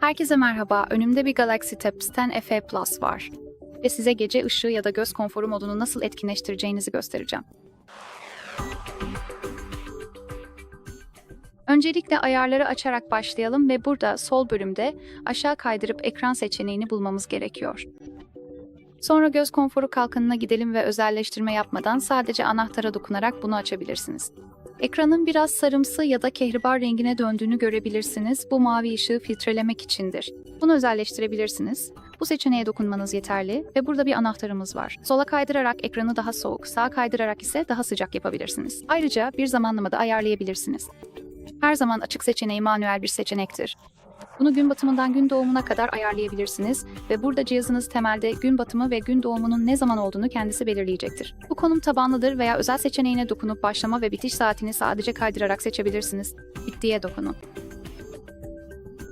Herkese merhaba. Önümde bir Galaxy Tab 10 FE Plus var. Ve size gece ışığı ya da göz konforu modunu nasıl etkinleştireceğinizi göstereceğim. Öncelikle ayarları açarak başlayalım ve burada sol bölümde aşağı kaydırıp ekran seçeneğini bulmamız gerekiyor. Sonra göz konforu kalkanına gidelim ve özelleştirme yapmadan sadece anahtara dokunarak bunu açabilirsiniz. Ekranın biraz sarımsı ya da kehribar rengine döndüğünü görebilirsiniz. Bu mavi ışığı filtrelemek içindir. Bunu özelleştirebilirsiniz. Bu seçeneğe dokunmanız yeterli ve burada bir anahtarımız var. Sola kaydırarak ekranı daha soğuk, sağa kaydırarak ise daha sıcak yapabilirsiniz. Ayrıca bir zamanlamada ayarlayabilirsiniz. Her zaman açık seçeneği manuel bir seçenektir. Bunu gün batımından gün doğumuna kadar ayarlayabilirsiniz ve burada cihazınız temelde gün batımı ve gün doğumunun ne zaman olduğunu kendisi belirleyecektir. Bu konum tabanlıdır veya özel seçeneğine dokunup başlama ve bitiş saatini sadece kaydırarak seçebilirsiniz. Bittiye dokunun.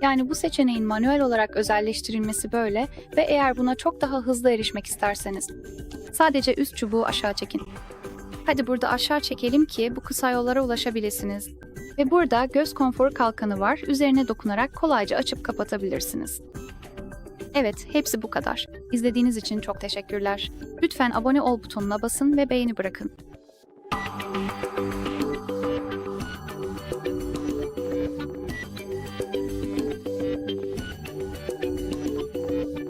Yani bu seçeneğin manuel olarak özelleştirilmesi böyle ve eğer buna çok daha hızlı erişmek isterseniz sadece üst çubuğu aşağı çekin. Hadi burada aşağı çekelim ki bu kısa yollara ulaşabilirsiniz. Ve burada göz konfor kalkanı var. Üzerine dokunarak kolayca açıp kapatabilirsiniz. Evet, hepsi bu kadar. İzlediğiniz için çok teşekkürler. Lütfen abone ol butonuna basın ve beğeni bırakın.